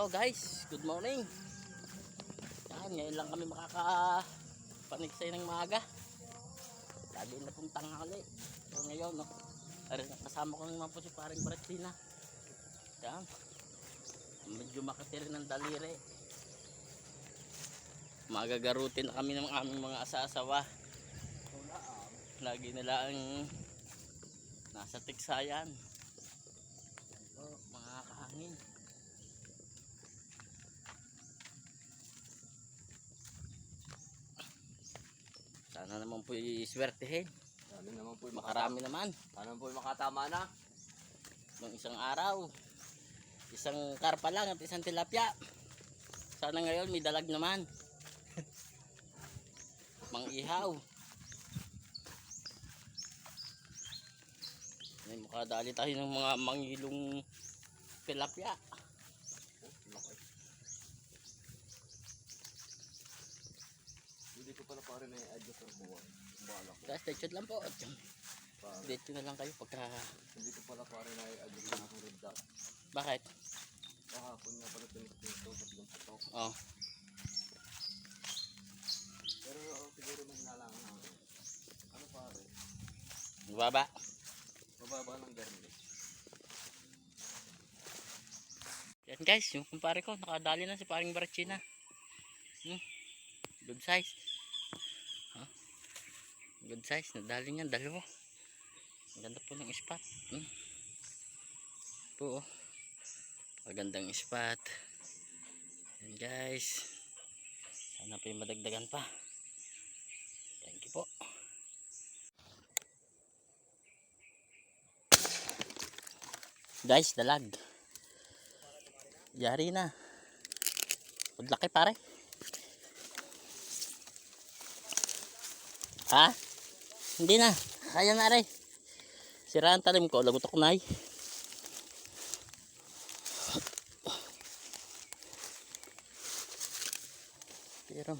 So guys, good morning. Yan, ngayon lang kami makaka panigsay ng maaga. Lagi na pong tanghali. So ngayon, no, kasama ko naman po si paring Bratina. Yan. Medyo makatiri ng daliri. Magagarutin na kami ng aming mga asasawa. Lagi nila ang nasa tiksayan. So, mga kahangin. Sana naman po iswertehin. Sana naman po Makarami naman. Sana po makatama na. Nung isang araw. Isang karpa lang at isang tilapia. Sana ngayon may dalag naman. Mang ihaw. May makadali tayo ng mga mangilong tilapia. Laki. Hindi ko pala pare na i-adjust ang buwan. Bala ko. Tuned lang po. Ko na lang kayo pagka... Hindi ko pala pare na i-adjust ang red dot. Bakit? Kahapon nga pala tinitito. Ba't yung putok? Oh, Pero oh, siguro may nalangan ako. Ano pare? baba. Mababa ng garni. Yan guys, yung kumpare ko, nakadali na si paring Barachina. Hmm. Good size. Good size, nadali niya, dalawa. Ganda po ng spot. Hmm. Po, oh. Magandang spot. Yan guys. Sana po yung madagdagan pa. Thank you po. Guys, dalag. Yari na. Udlaki pare. Ha? Hindi na. Kaya na rin. Sira ang talim ko. Lagot ako na Pero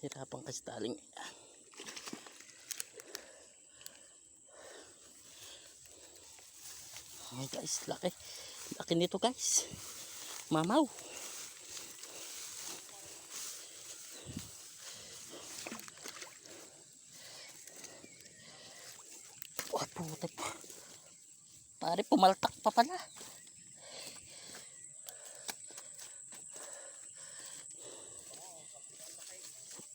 hirapan kasi taling. Ay guys, laki. Laki nito guys. Mamaw. Wah, putik. Pare, pumaltak pa pala.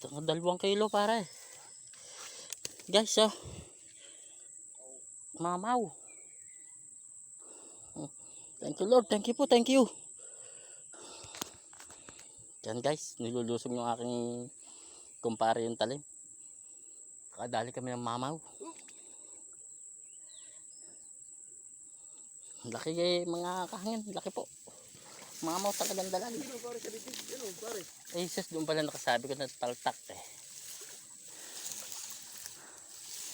Ito dalawang kilo pare. Guys, oh. Mamaw. Thank you Lord. Thank you po. Thank you. Yan guys. Nilulusong yung aking kumpare yung talim. Kadali kami ng mamaw. Laki eh, mga kahangin. Laki po. Mamaw talagang dalag. Ano pare sa? Ano pare? Eh, sis, doon pala nakasabi ko na taltak eh.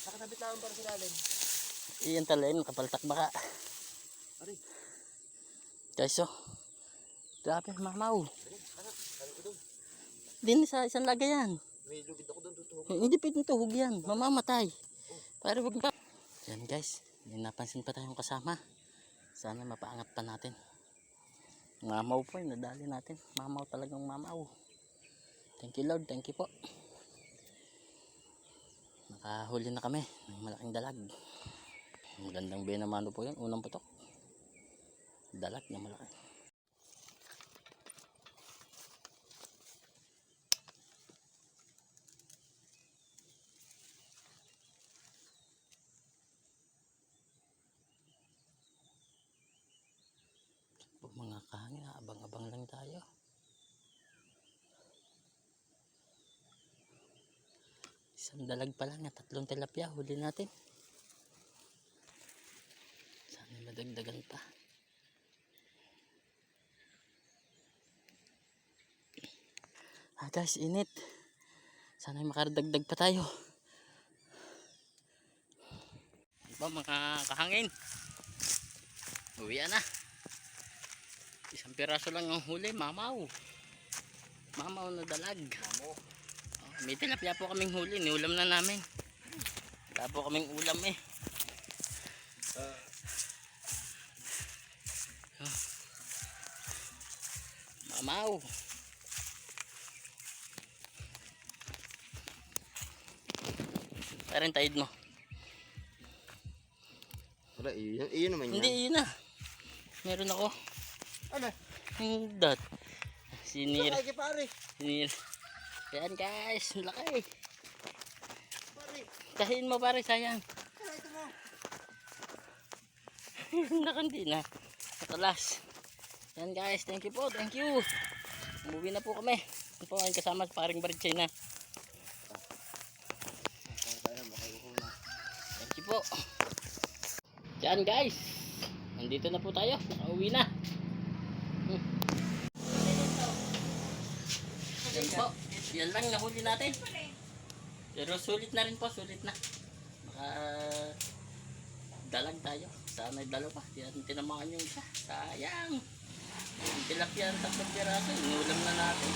Nakatabit lang para sa lalim. Iyan talaga, nakapaltak baka. Ari. Guys, oh. Grabe, mamaw. Din sa isang lagayan. May lubid ako doon tutuhog. Hindi pwedeng tuhog yan. Mamamatay. Para wag pa. Yan guys. May napansin pa tayong kasama. Sana mapaangat pa natin. Mamaw po. Nadali natin. Mamaw talagang mamaw. Thank you Lord. Thank you po. Nakahuli na kami ng malaking dalag. Magandang benamano po yun. Unang putok. Dalag na malaki. Po mga kahangin, abang-abang lang tayo. Isang dalag pa lang, at tatlong tilapia, huli natin. Sana madagdagan pa. Ah guys, init. Sana makardagdag pa tayo. Diba mga kahangin? Uwi na. Isang piraso lang ang huli, mamaw. Mamaw na dalag. Mamo. Oh, may tilapia po kaming huli, niulam na namin. Wala po kaming ulam eh. Ah. Amaw. Parang tide mo. Wala, iyon, iyon naman Hindi, yun na. Meron ako. Ano? Yung dot. Sinir. Ay, pare. Sinir. Yan guys, laki. Pare. Tahin mo pare, sayang. Ito mo. Nakandi na. Nakalas. Yan guys, thank you po, thank you. Umuwi na po kami. Yan po ang kasama sa paring Barichay na. Tayo, makaiuko na. Thank you po. Yan guys. Nandito na po tayo. Nakauwi na. Yan po. Yan lang nahuli natin. Pero sulit na rin po. Sulit na. Maka dalag tayo. Sana dalawa. Di natin tinamaan yung isa. Sayang. Tilapia ang tatlong piraso. Inulam na natin.